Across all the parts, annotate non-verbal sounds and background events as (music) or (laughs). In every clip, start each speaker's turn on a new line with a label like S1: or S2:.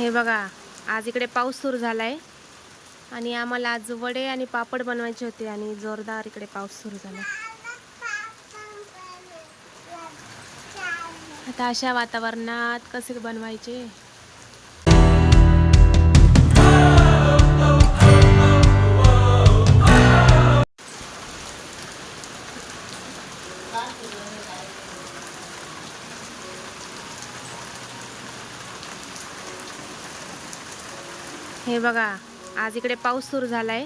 S1: हे बघा आज इकडे पाऊस सुरू झालाय. आणि आम्हाला आज वडे आणि पापड बनवायचे होते आणि जोरदार इकडे पाऊस सुरू झाला. आता अशा वातावरणात कसे बनवायचे? हे बघा आज इकडे पाऊस सुरू झालाय.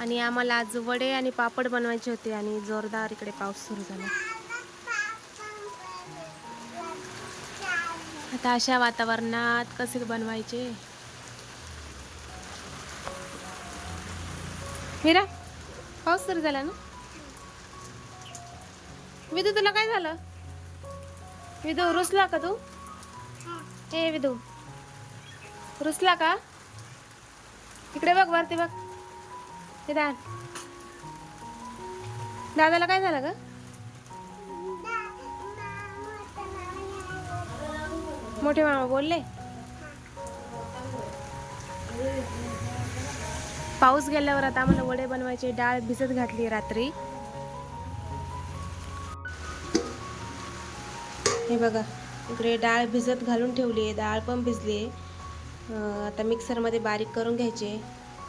S1: आणि आम्हाला आज वडे आणि पापड बनवायचे होते आणि जोरदार इकडे पाऊस सुरू झाला. आता अशा वातावरणात कसे बनवायचे? मीरा पाऊस सुरू झाला ना? विदू तुला काय झालं? विदू रुसला का तू? ए विदू रुसला का? इकडे बघ वरती बघ. हे दान. दादाला काय झालं ग? मोठे मामा बोलले. पाऊस गेल्यावर आता आम्हाला वडे बनवायचे डाळ भिजत घातली रात्री. हे बघा इकडे डाळ भिजत घालून ठेवली आहे डाळ पण भिजली आहे. आता मिक्सरमध्ये बारीक करून घ्यायचे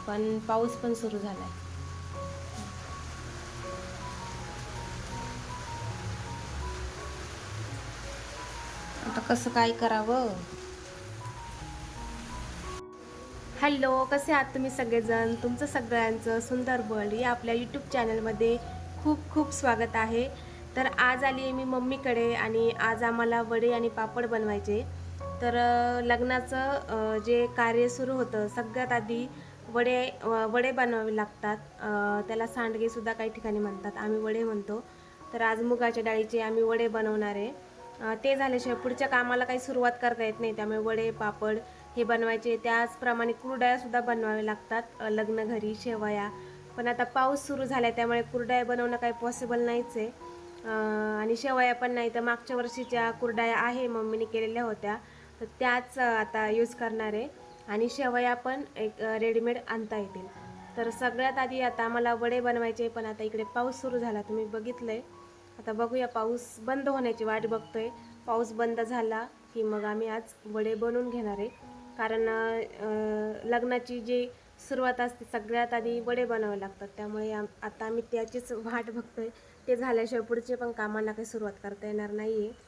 S1: पण पाऊस पण सुरू झाला आहे आता कसं काय करावं? हॅलो कसे आहात तुम्ही सगळेजण? तुमचं सगळ्यांचं सुंदर बळ या आपल्या यूट्यूब चॅनलमध्ये खूप खूप स्वागत आहे. तर आज आली आहे मी मम्मीकडे आणि आज आम्हाला वडे आणि पापड बनवायचे. तर लग्नाचं जे कार्य सुरू होतं सगळ्यात आधी वडे वडे बनवावे लागतात. त्याला सांडगेसुद्धा काही ठिकाणी म्हणतात. आम्ही वडे म्हणतो. तर आज मुगाच्या डाळीचे आम्ही वडे बनवणार आहे. ते झाल्याशिवाय पुढच्या कामाला काही सुरुवात करता येत नाही. त्यामुळे वडे पापड हे बनवायचे. त्याचप्रमाणे कुरड्यासुद्धा बनवावे लागतात लग्न घरी शेवया. पण आता पाऊस सुरू झाला त्यामुळे कुरडाया बनवणं काही पॉसिबल नाहीच आहे. आणि शेवया पण नाही. तर मागच्या वर्षीच्या कुरडाया आहे मम्मीने केलेल्या होत्या. तर त्याच आता यूज करणार आहे. आणि शेवया पण एक रेडीमेड आणता येतील. तर सगळ्यात आधी आता आम्हाला वडे बनवायचे पण आता इकडे पाऊस सुरू झाला. तुम्ही बघितलं आहे आता बघूया पाऊस बंद होण्याची वाट बघतो आहे पाऊस बंद झाला की मग आम्ही आज वडे बनवून घेणार आहे. कारण लग्नाची जी सुरुवात असते सगळ्यात आधी वडे बनावे लागतात. त्यामुळे आता आम्ही त्याचीच वाट बघतोय. ते झाल्याशिवाय पुढचे पण कामांना काही सुरुवात करता येणार नाही आहे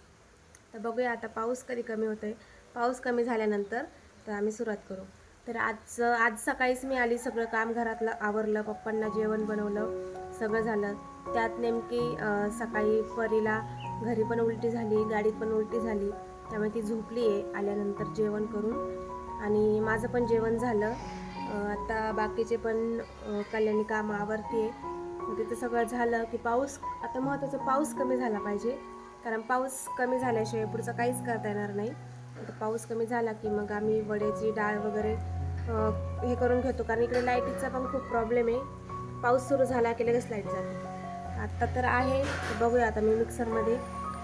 S1: तर बघूया आता पाऊस कधी कमी होतो आहे पाऊस कमी झाल्यानंतर तर आम्ही सुरुवात करू. तर आज आज सकाळीच मी आली सगळं काम घरातलं आवरलं पप्पांना जेवण बनवलं सगळं झालं. त्यात नेमकी सकाळी परीला घरी पण उलटी झाली गाडीत पण उलटी झाली. त्यामुळे ती झोपली आहे आल्यानंतर जेवण करून. आणि माझं पण जेवण झालं. आता बाकीचे पण कल्याणी कामं आवरती आहे मग तिथं सगळं झालं की पाऊस आता महत्त्वाचं पाऊस कमी झाला पाहिजे. कारण पाऊस कमी झाल्याशिवाय पुढचं काहीच करता येणार नाही. आता पाऊस कमी झाला की मग आम्ही वड्याची डाळ वगैरे हे करून घेतो. कारण इकडे लाईटीचा पण खूप प्रॉब्लेम आहे. पाऊस सुरू झाला की लगेच लाइट जाते. आत्ता तर आहे. बघूया आता मी मिक्सरमध्ये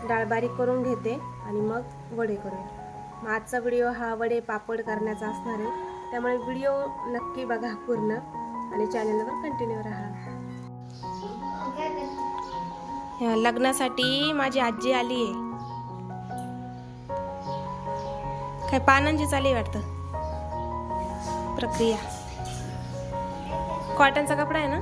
S1: डाळ बारीक करून घेते आणि मग वडे करूया मग आजचा व्हिडिओ हा वडे पापड करण्याचा असणार आहे. त्यामुळे व्हिडिओ नक्की बघा पूर्ण आणि चॅनलवर कंटिन्यू राहा. ह्या लग्नासाठी माझी आजी आली आहे. काय पानांची चाली आहे वाटतं. प्रक्रिया. कॉटनचा कपडा आहे ना?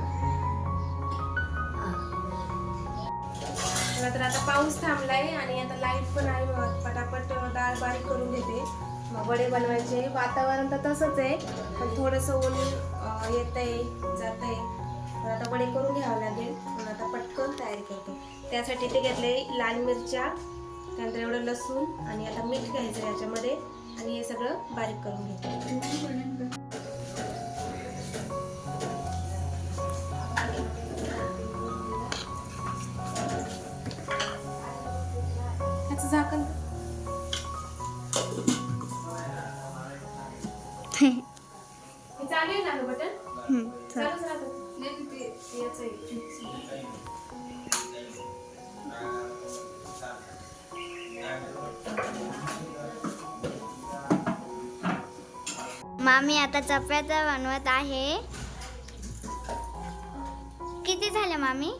S1: तर आता पाऊस थांबलाय आणि आता लाइट पण आहे मग पटापट डाळ बारीक करून घेते. मग वडे बनवायचे. वातावरण तर तसंच आहे पण थोडंसं ऊन आहे जात आहे पण आता वडे करून घ्यावं लागेल. म्हणून आता पटकन तयारी करते. त्यासाठी ते घेतले लाल मिरच्या त्यानंतर एवढं लसूण आणि आता मीठ घ्यायचं याच्यामध्ये. आणि हे सगळं बारीक करून घेतो.
S2: आता चपात्या बनवत आहे. किती झाले मामी?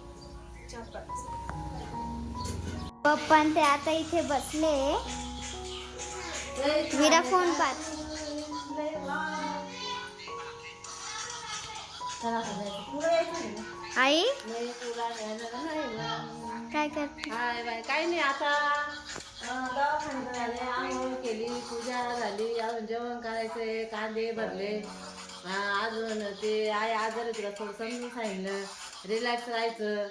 S2: पप्पा ते आता इथे बसले. विरा फोन पाहत आई? काय कर
S1: काय नाही आता दवाखान्यात झाले आंघोळ केली पूजा झाली अजून जेवण करायचंय कांदे भरले अजून ते आई आजार तुला थोडं समजून सांगितलं रिलॅक्स राहायचं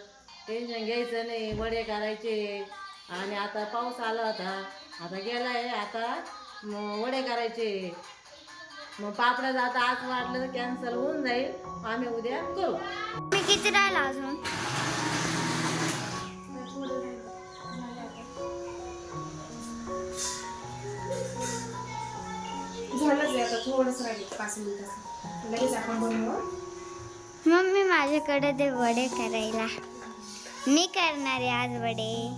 S1: टेन्शन घ्यायचं नाही वडे करायचे आणि आता पाऊस आला होता आता गेलाय आता मग वडे करायचे मग पापडाचं आता आज वाटलं तर कॅन्सल होऊन जाईल आम्ही उद्या करू
S2: मी किती राहिला अजून?
S1: झालंच आहे आता थोडंच राहील पाच मिनिटाचं लगेच आपण बनवू
S2: मम्मी माझ्याकडे ते वडे करायला. मी करणार आहे आज वडे.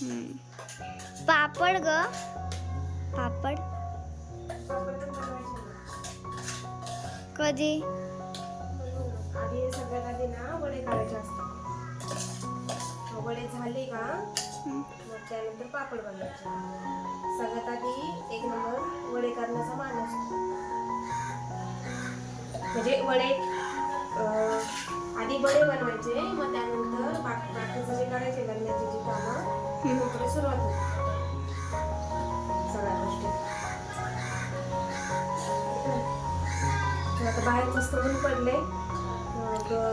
S2: हम्म. पापड ग. पापड? कधी?
S1: आधी सगळ्यात आधी ना वडे करायचे असतात. मग वडे झाले का?
S2: हम्म.
S1: मग त्यानंतर पापड बनवायचे. सगळ्यात आधी एक नंबर वडे करण्याचा मान असतो म्हणजे वडे आधी वडे बनवायचे मग त्यानंतर बाकी बाकीचं जे करायचे लग्नाची जी कामं नंतर सुरुवात होते. सगळ्या गोष्टी. आता बाहेर मस्त ऊन पडले.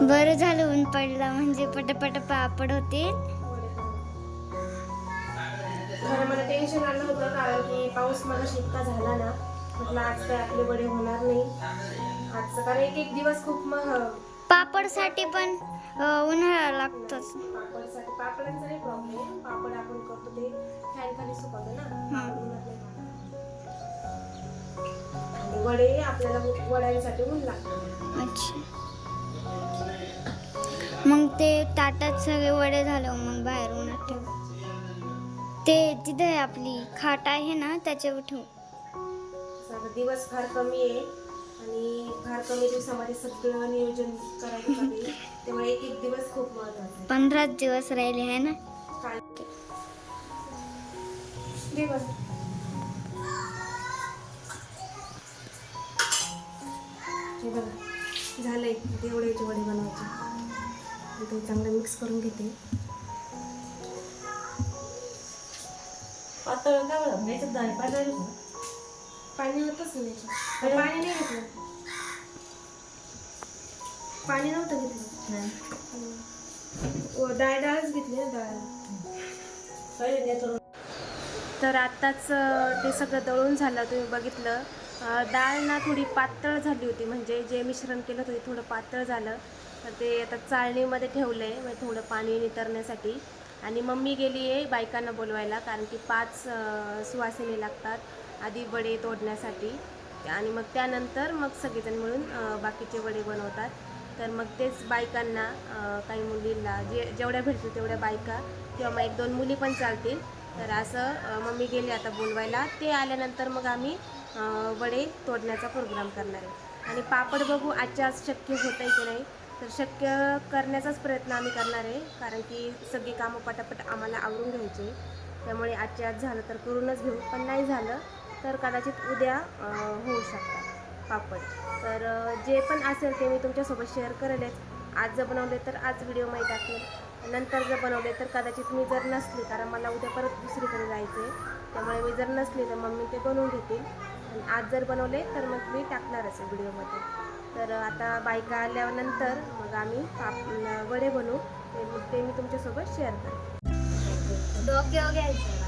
S2: बरं झालं ऊन पडला म्हणजे पटापट पापड होतील.
S1: टेन्शन आलं होतं? कारण की पाऊस मला शितका झाला ना म्हटलं आज काय आपले बडे होणार नाही. आजचं कारण एक एक दिवस खूप मग
S2: पापडसाठी पण उन्हाळा लागतोच.
S1: पापडसाठी पापडांचा नाही प्रॉब्लेम पापड आपण करतो ते फॅन खाली सुकवतो ना. आणि वडे आपल्याला वड्यांसाठी ऊन लागतं.
S2: अच्छा. मग ते ताटात सगळे वडे झालं मग बाहेर उन्हात ठेव. ते तिथे आपली खाट आहे ना त्याच्यावर ठेव.
S1: आता दिवस फार कमी आहे आणि फार कमी दिवसामध्ये सगळं नियोजन करायचं आहे. त्यामुळे एक एक दिवस खूप महत्त्वाचा आहे.
S2: पंधराच दिवस राहिले आहे ना?
S1: काय? दे बस. हे बघा झालंय. तेवढ्याचे वडे बनवायचे. ते चांगलं मिक्स करून घेते.
S3: पातळ काय बरं याच्यात दाणे पातळ
S1: पाणी होतच नाही याच्यात. पाणी नाही घेतलं. पाणी नव्हतं घेतलं. ओ, डाळ डाळच घेतली ना डाळ. तर आत्ताच अ, ते सगळं दळून झालं तुम्ही बघितलं. अ, डाळ ना थोडी पातळ झाली होती म्हणजे जे मिश्रण केलं होतं ते थोडं पातळ झालं. तर ते आता चाळणीमध्ये ठेवलं आहे म्हणजे थोडं पाणी नितरण्यासाठी. आणि मम्मी गेली आहे बायकांना बोलवायला कारण की पाच सुवासिनी लागतात आधी वडे तोडण्यासाठी. आणि मग त्यानंतर मग सगळेजण मिळून बाकीचे वडे बनवतात. तर मग तेच बायकांना काही मुलींना जे जेवढ्या भेटतील तेवढ्या बायका किंवा मग एक दोन मुली पण चालतील. तर असं मम्मी गेली आता बोलवायला. ते आल्यानंतर मग आम्ही वडे तोडण्याचा प्रोग्राम करणार आहे. आणि पापड बघू आजच्या आज शक्य होत आहे की नाही. तर शक्य करण्याचाच प्रयत्न आम्ही करणार आहे कारण की सगळी कामं पटापट आम्हाला आवरून घ्यायची त्यामुळे आजच्या आज झालं तर करूनच घेऊ पण नाही झालं तर कदाचित उद्या होऊ शकतात पापड. तर जे पण असेल ते मी तुमच्यासोबत शेअर करेलच. आज जर बनवले तर आज व्हिडिओ माहीत टाकेल. नंतर जर बनवले तर कदाचित मी जर नसली कारण मला उद्या परत दुसरीकडे जायचं आहे त्यामुळे मी जर नसली तर मम्मी ते बनवून घेतील. आणि आज जर बनवले तर मग मी टाकणारच आहे व्हिडिओमध्ये. तर आता बायका आल्यानंतर मग आम्ही पाप वडे बनवू. ते मग ते मी तुमच्यासोबत शेअर करेन.
S2: डोक्यावर घ्यायचं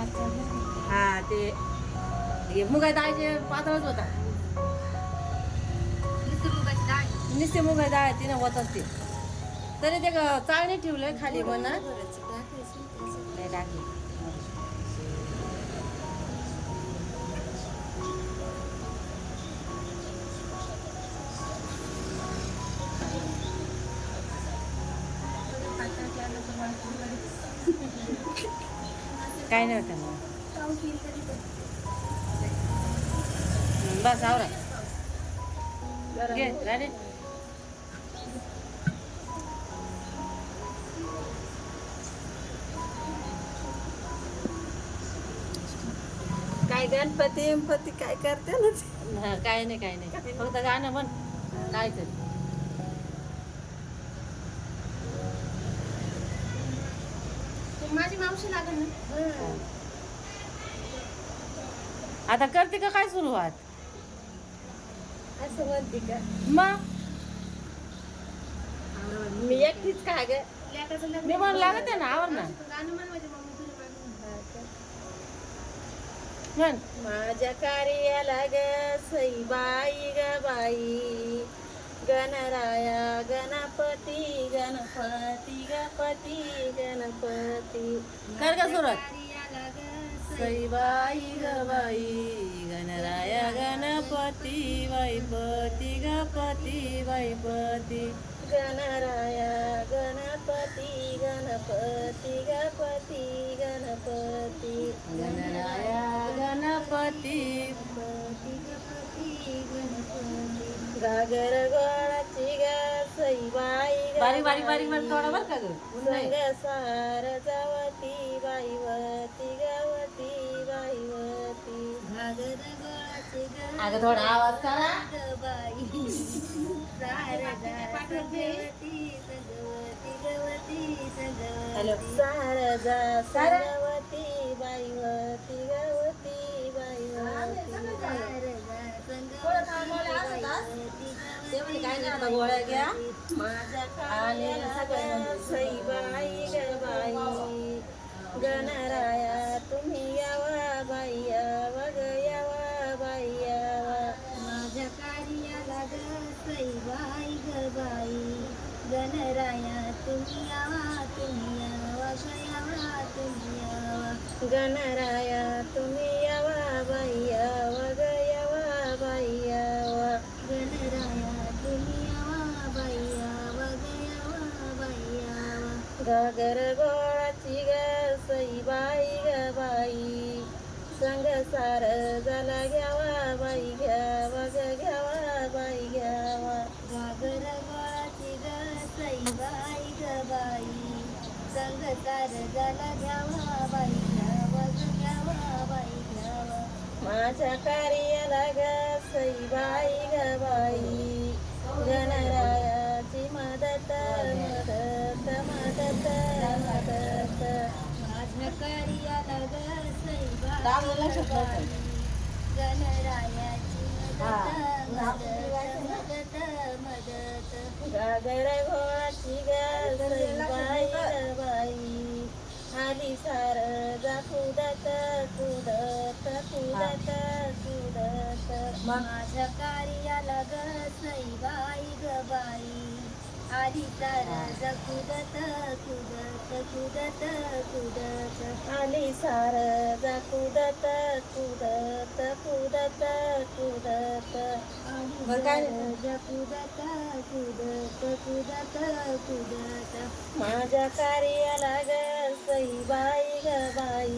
S2: हा ते
S3: हे मुगा डाळीचे पातळच होता. निस्ते मुगा डाळ. तिने होत असते तरी ते चांगले ठेवले खाली म्हणा टाकली. काय नाही होतं बस आवरा. घे राणे
S4: काय गणपती काय करते ना
S3: काय नाही काय नाही. फक्त गाणं म्हण. काय तरी.
S1: माझी मावशी लागेल ना?
S3: आता करते का काय सुरुवात?
S4: असं म्हणते का?
S3: मग?
S4: मी एकटीच काय ग?
S3: मी लागत आहे ना आवर ना?
S1: गाणं म्हण माझ्या मम्मी तुझ्या मागं.
S3: म्हण.
S4: माझ्या कार्याला ग सईबाई ग बाई. गणराया गणपती गणपती गणपती. गणपती
S3: कर का सुरुवात सईबाई ग बाई गणराया गणपती बाईपती गपती बाईपती
S4: गणराया गणपती गणपती गणपती. गणपती
S3: गणराया गणपती
S4: गागर गोळाची ग सईबाई ग
S3: बारीक बारीक बारीक बारीक थोडा बर का ग?
S4: सार जावती बाईवती गवती बाईवती घागर गोळाची ग
S3: अगं थोडा आवाज करा.
S4: बाई.
S3: हॅलो.
S4: सारदा सरवती बाईवती गवती बाईवती
S3: काय नाही आता गोळ्या घ्या
S4: बाई गणराया तुम्ही यावा बाई यावा ग यावा बाई यावा माझ्या कार्याला ग ग बाई गणराया तुम्ही यावा तुम्ही यावा ग यावा तुम्ही यावा गणराया तुम्ही यावा बाई यावा गागर गोळाची ग सईबाई ग बाई. संग सार झाला घ्यावा बाई घ्यावा ग घ्यावा बाई घ्यावा गागर गोळाची ग सईबाई ग बाई. संग सार झाला घ्यावा माझ्या कार्याला ग ग बाई. गणरायाची मदत मदत मदत मदत. माझ्या कार्याला ग सईबाई ग बाई. गणरायाची मदत मदत मदत. गागर आली सार कुदत कुदत कुदत कुदत माझ्या कार्याला ग सईबाई ग बाई. आली सार कुदत कुदत कुदत कुदत आली सार जा कुदत कुदत कुदत कुदत
S3: काय?
S4: कुदत कुदत कुदत कुदत माझ्या कार्याला ग सईबाई ग बाई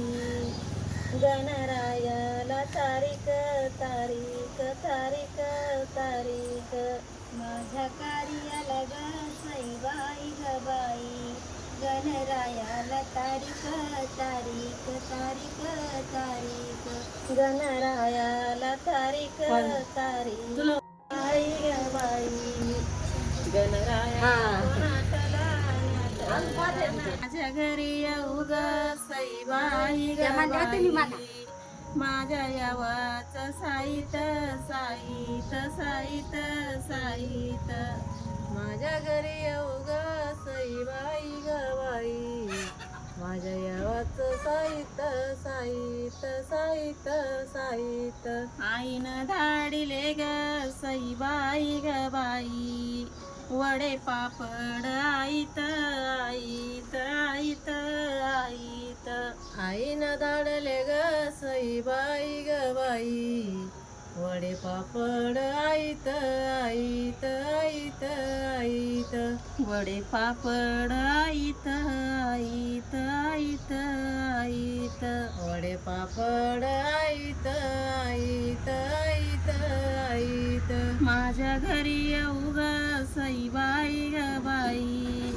S4: गणरायाला तारीख तारीख तारीख तारीख. माझ्या कार्याला ग सईबाई ग बाई गणरायाला तारीख तारीख तारीख तारीख. गणरायाला तारीख तारीख. बाई ग बाई. गणराया. माझ्या घरी येऊ ग सईबाई बाई. माझ्या यावाच साईत साईत साईत साईत. माझ्या घरी येऊ ग सईबाई ग बाई
S3: माझ्या यावाचं साहित साहित साहित साहित
S4: आईनं धाडिले ग सईबाई ग बाई वडे पापड आईत आईत आईत आईत.
S3: आईनं दाडले ग सईबाई ग बाई. वडे पापड आईत आईत आईत आईत.
S4: वडे पापड आईत आईत आईत आईत.
S3: वडे पापड आईत आईत आईत आईत.
S4: माझ्या घरी येऊ ग सईबाई ग बाई.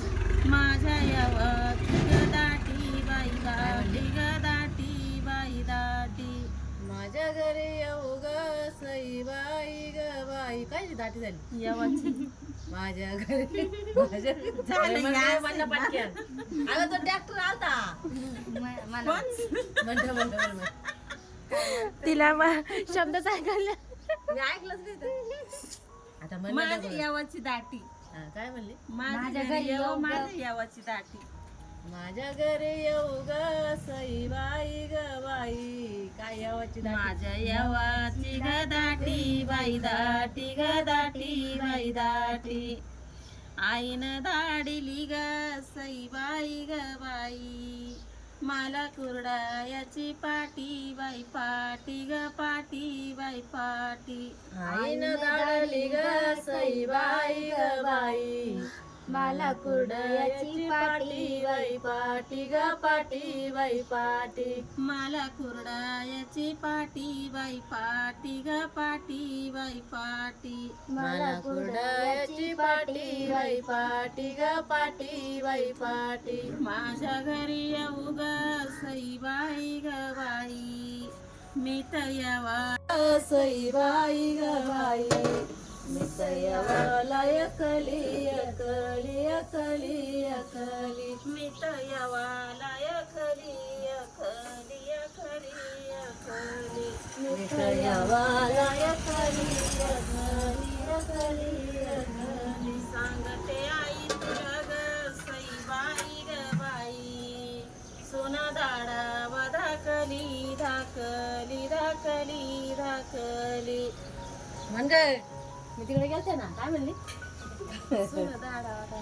S4: माझ्या
S3: घरी येऊ ग सईबाई ग बाई. काय दाटी झाली?
S4: यावाची
S3: माझ्या घरी. (laughs) माझ्या
S4: झालं या.
S3: म्हणलं पटकन अगं तो ट्रॅक्टर आलता.
S5: मला
S1: तिला म- शब्दच ऐकायला
S3: मी ऐकलंच नाही तर. आता म्हणलं
S4: माझ्या
S3: डबल.
S4: यावाची दाटी.
S3: हा, काय म्हणली?
S4: माझ्या घरी येऊ माझ्या यावाची दाटी.
S3: माझ्या घरी येऊ ग सईबाई ग बाई. काय यावाची?
S4: माझ्या यावाची ग दाटी बाई दाटी ग दाटी बाई दाटी. आईनं दाडिली ग सईबाई ग बाई. मला कुरडायाची पाटी बाई पाटी ग पाटी बाई पाटी.
S3: आईनं दाडली ग सईबाई ग बाई.
S5: मला कुरडयाची
S3: पाटी बाई पाटी ग पाटी बाई पाटी.
S4: मला कुरडायाची पाटी बाई पाटी ग पाटी बाई पाटी.
S3: मला कुरडयाची पाटी बाई पाटी ग पाटी बाई पाटी.
S4: माझ्या घरी येऊ ग सईबाई ग बाई. मी तर यावा.
S3: सईबाई ग बाई. मिसयवाला एकली एकली एकली एकली
S4: मी तर यावाला यखली यखली यखली यखली
S3: मिसयवाला एकली एकली
S4: सांगते आई तुला ग सईबाई ग बाई सोना दाडा धाकली धाकली धाकली धाकली
S3: म्हण मी तिकडे गेलते ना काय म्हणली?
S4: सोना दाडा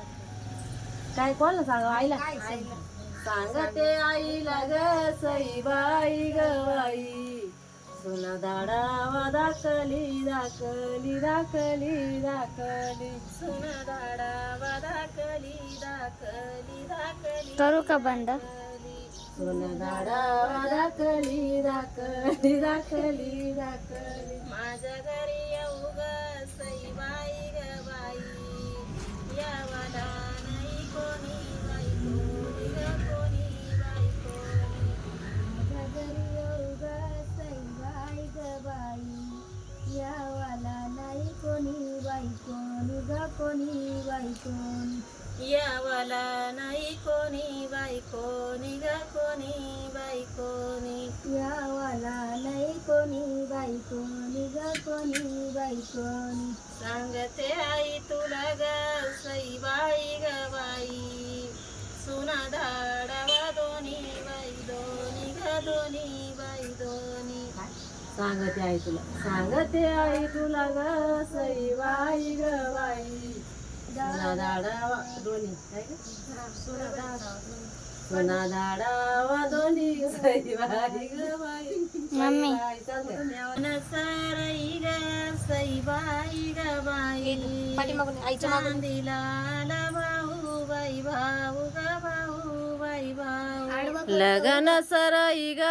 S3: काय कोणाला सांग आईला? सांगते आईला ग ग बाई. सोना दाडावा दाखली दाखली दाखली दाखली.
S4: सोना दाडा धाकली धाकली धाकली
S5: करू का बंद?
S3: सोना दाडावा दाखली दाखली दाखली दाखली.
S4: माझ्या घरी येऊ ग सईबाई ग बाई यावाला नाही कोणी सांगते आई तुला.
S3: सांगते आई तुला ग सईबाई ग बाई. सोना दाडावा दोन्ही काय ग? सोना दाडावा दोन्ही सईबाई ग बाई.
S5: मम्मी.
S4: सारई ग सईबाई ग बाई.
S1: आईच्या मागून.
S4: चांदीला आला भाऊ बाई भाऊ ग भाऊ बाई भाऊ.
S3: लगन सरई ग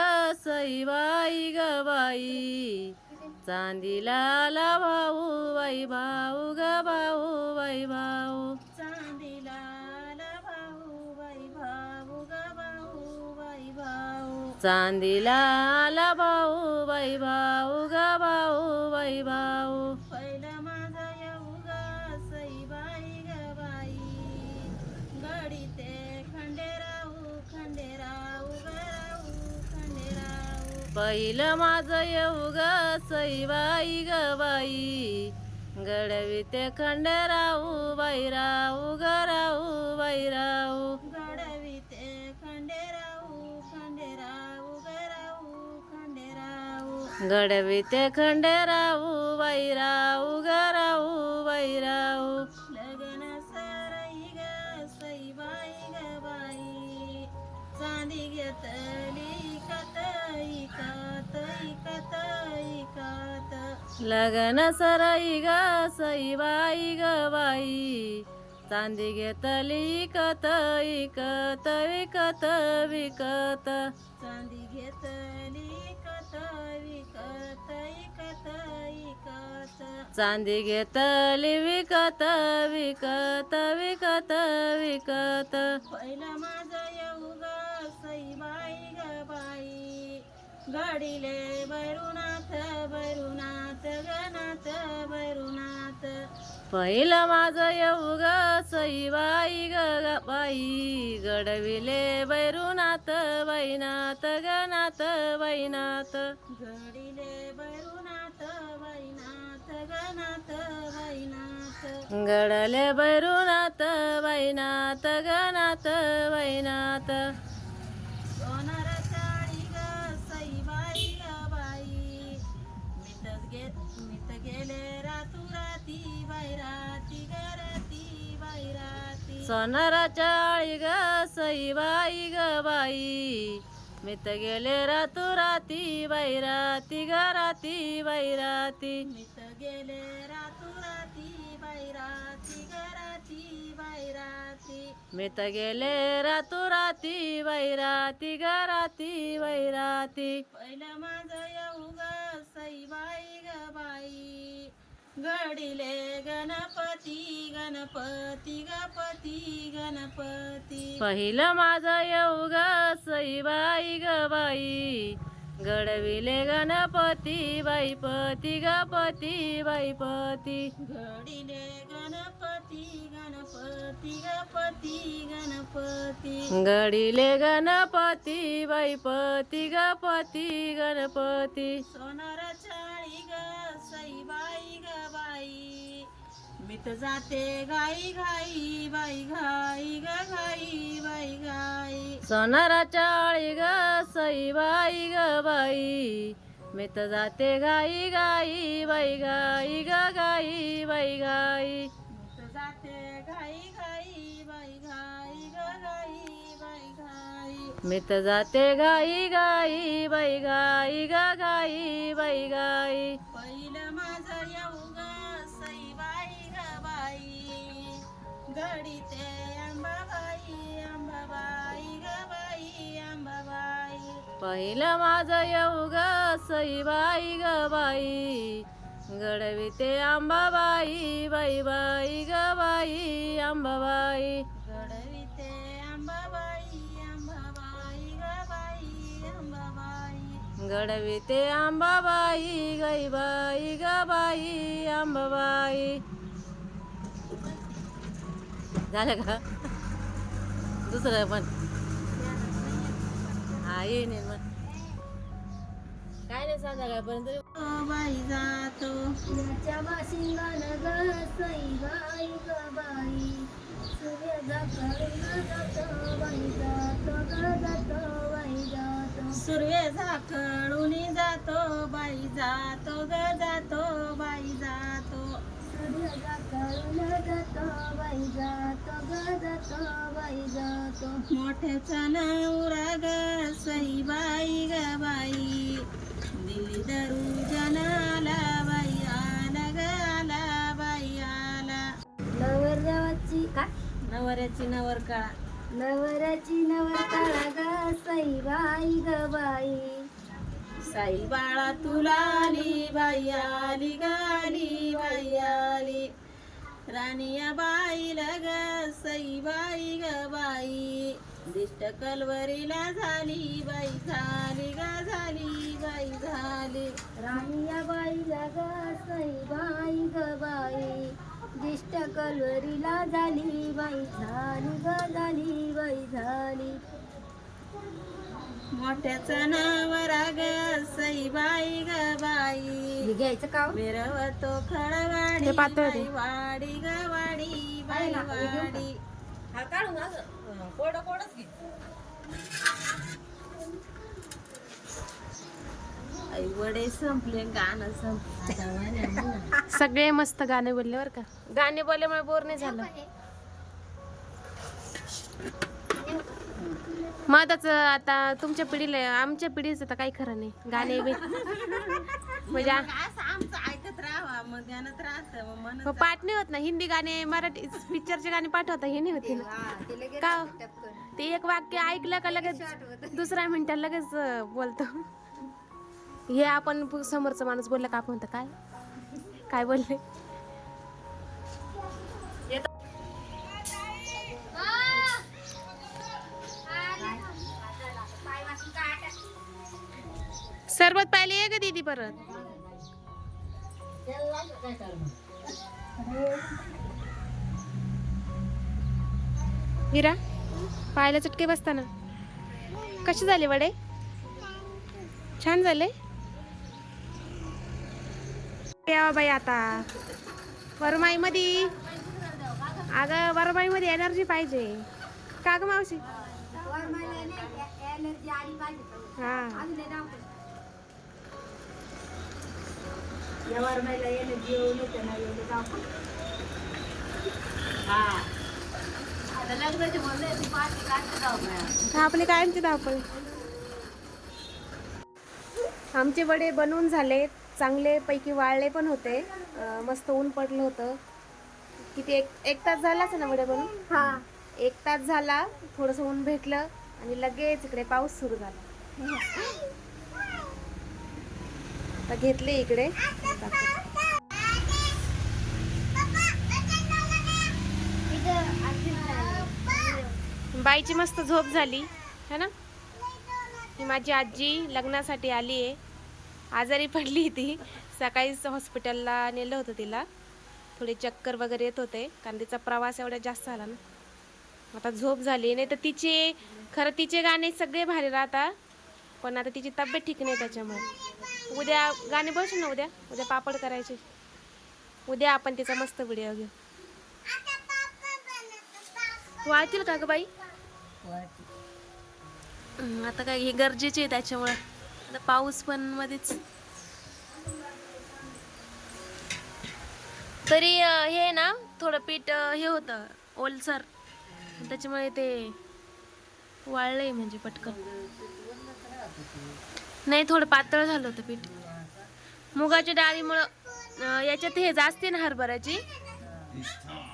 S3: सईबाई ग बाई. चांदीला भाऊ बाई भाऊ ग भाऊ बाई भाऊ.
S4: चांदीला भाऊ बाई भाऊ ग भाऊ बाई भाऊ.
S3: चांदीला भाऊ बाई भाऊ ग भाऊ बाई भाऊ.
S4: पहिलं माझं येऊ ग सईबाई ग बाई. गडविते खंडराऊ बैराऊ ग राऊ
S3: बैराऊ गडविते खंडेराऊ
S4: खंडेराऊ गराऊ खंडेराऊ
S3: गडविते खंडेराऊ
S4: बैराऊ ग राऊ बैराऊ
S3: लग्न सरई ग सईबाई ग बाई. चांदी घेतली इकत इकत विकत विकत.
S4: चांदी घेतली कत विकत इकत इकत.
S3: चांदी घेतली विकत विकत विकत विकत.
S4: पहिला माझा येऊ ग सईबाई ग बाई. गाडीले भैरुनाथ भैरुनाथ गनाथ भैरुनाथ
S3: पहिलं माझं येऊ ग सईबाई ग ग बाई. गडविले बैरुनाथ बैनाथ गनाथ बैनाथ.
S4: घडीले भैरुनाथ वैनाथ गनाथ वैनाथ
S3: गडले बैरुनाथ बैनाथ गनाथ बैनाथ.
S4: गेले रातू राती बैराती गराती बैराती
S3: सोनाराच्या आळी ग सईबाई ग बाई. मित गेले रातू राती बैराती ग राती बैराती
S4: मिट गेले रातू राती बैराती गराती बैराती
S3: मित गेले रातू राती बैराती ग राती बैराती
S4: पहिलं माझं येऊ ग सईबाई ग बाई. गडीले गणपती गणपती गपती गणपती.
S3: पहिलं माझं येऊ ग सईबाई ग बाई. गडविले गणपती बाईपती गपती बाईपती.
S4: घडीले गणपती गणपती गपती गणपती.
S3: गडिले गणपती बाईपती गपती गणपती.
S4: सोनार चाळी ग सईबाई ग बाई. मित जाते गाई घाई बाई घाई ग घाई बाई घाई.
S3: सोनाराच्या आळी ग सईबाई ग बाई. मित जाते गाई गाई बाई गाई ग गाई बाई गाई
S4: जाते घाई घाई बाई घाई ग घाई बाई घाई.
S3: मित जाते गाई गाई बाई गाई ग गाई बाई गाई
S4: पहिलं माझं येऊ गडी ते अंबाबाई अंबाबाई ग बाई अंबाबाई
S3: पहिलं माझं येऊ ग सईबाई ग बाई. गडविते आंबाबाई बाई बाई ग बाई आंबाबाई.
S4: गडविते अंबाबाई अंबाबाई ग बाई अंबाबाई
S3: गडविते आंबाबाई गाई बाई ग बाई आंबाबाई. झालं का? दुसरं पण. हा येईन येईन मग. काय नाही संध्याकाळपर्यंत.
S4: ओ बाई जातो
S5: याच्या वाशिंगान ग सईबाई ग बाई सूर्य जातो जातो बाई जातो ग जातो बाई जातो
S4: सुर्वे जातो बाई जातो ग जातो बाई जातो
S5: सूर्य जातो जातो बाई जातो ग जातो बाई जातो.
S4: मोठ्याचा नवरा ग सई बाई ग बाई. दिल्ली दरू जनाला बाई आला ग आला बाई आला.
S5: नवरदेवाची काय?
S4: नवऱ्याची नवर काळा
S5: नवऱ्याची नवर काळा ग सईबाई ग बाई.
S4: साई बाळा तुला आली बाई आली गाली बाई आली. राणीया बाईला ग सई बाई ग बाई. दिष्ट कलवरीला झाली बाई झाली ग झाली बाई झाली.
S5: राणिया बाई लग सई बाई ग बाई. दिष्ट कलवरीला झाली बाई झाली ग झाली बाई झाली.
S4: मोठ्याचा नवरा ग सई बाई ग बाई.
S5: घ्यायचं का
S4: मिरवतो खळवाडी
S1: ते पातळ ते.
S4: वाडी ग वाडी बाई वाडी
S3: हा काढून कोरडं कोरडच घे.
S4: आई वडे संपले गाणं संपलं.
S1: सगळे मस्त गाणे बोलले बरं का. गाणे बोलल्यामुळे बोर नाही झालं. मधाच आता तुमच्या पिढीला आमच्या पिढीचं तर काही खरं नाही. गाणे बी. म्हणजे आ-
S4: असं आमचं ऐकत राहावा मग ध्यानात राहतं मग मन
S1: मग पाठ नाही होत ना. हिंदी गाणे मराठी पिक्चरचे गाणे पाठवता हे नाही होती ना का? ते एक वाक्य ऐकलं का लगेच दुसऱ्या मिनिटाला लगेच अं, बोलतो. हे आपण पु- समोरचा माणूस बोलला का आपण म्हणतो काय? काय बोलले? सरबत पाहिले आहे का दीदी परत? विरा पायाला चटके बसताना. कसे झाले वडे? छान झाले? यावा बाई आता. वरमाई मध्ये अगं वरमाई मध्ये एनर्जी पाहिजे. का ग मावशी? हा.
S5: अजून लय धावपळ. या वरमाईला एनर्जी येऊन येते ना एवढं धावपळ. आता लग्नाचे म्हणले ती पार्टी काढते धावपळ.
S1: आपली कायमची धावपळ. आमचे वडे बनवून झाले चांगले पैकी वाळले पण होते. अं, मस्त ऊन पडलं होतं. किती एक एक तास झालाच ना वडे बनवून?
S5: हा.
S1: एक तास झाला थोडंसं ऊन भेटलं आणि लगेच इकडे पाऊस सुरू झाला. आता घेतले इकडे. बाईची मस्त झोप झाली है ना? ही माझी आजी लग्नासाठी आली आहे. आजारी पडली ती सकाळीच हॉस्पिटलला नेलं होतं तिला. थोडे चक्कर वगैरे येत होते कारण तिचा प्रवास एवढा जास्त झाला ना. आता झोप झाली नाही तर तिचे खरं तिचे गाणे सगळे भारी राहतात. पण आता तिची तब्येत ठीक नाही त्याच्यामुळे. उद्या गाणे बसू ना उद्या. उद्या पापड करायचे. उद्या आपण तिचा मस्त व्हिडिओ घेऊ. वाळतील का ग बाई? आता काय हे गरजेचे आहे त्याच्यामुळे. आता पाऊस पण मध्येच. तरी हे ना थोडं पीठ हे होतं ओलसर. त्याच्यामुळे ते वाळलंय म्हणजे पटकन. नाही थोडं पातळ झालं होतं पीठ. मुगाच्या डाळीमुळं याच्यात हे जास्त ना हरभऱ्याची.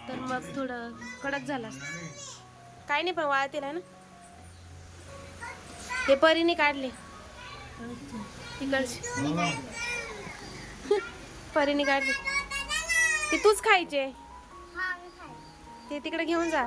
S1: तर मग थोडं कडक झालं. काही नाही पण वाळतील ना. हे परीने काढले. तिकडचे. (laughs) परीने काढले. ते तूच खायचे. ते तिकडे घेऊन जा.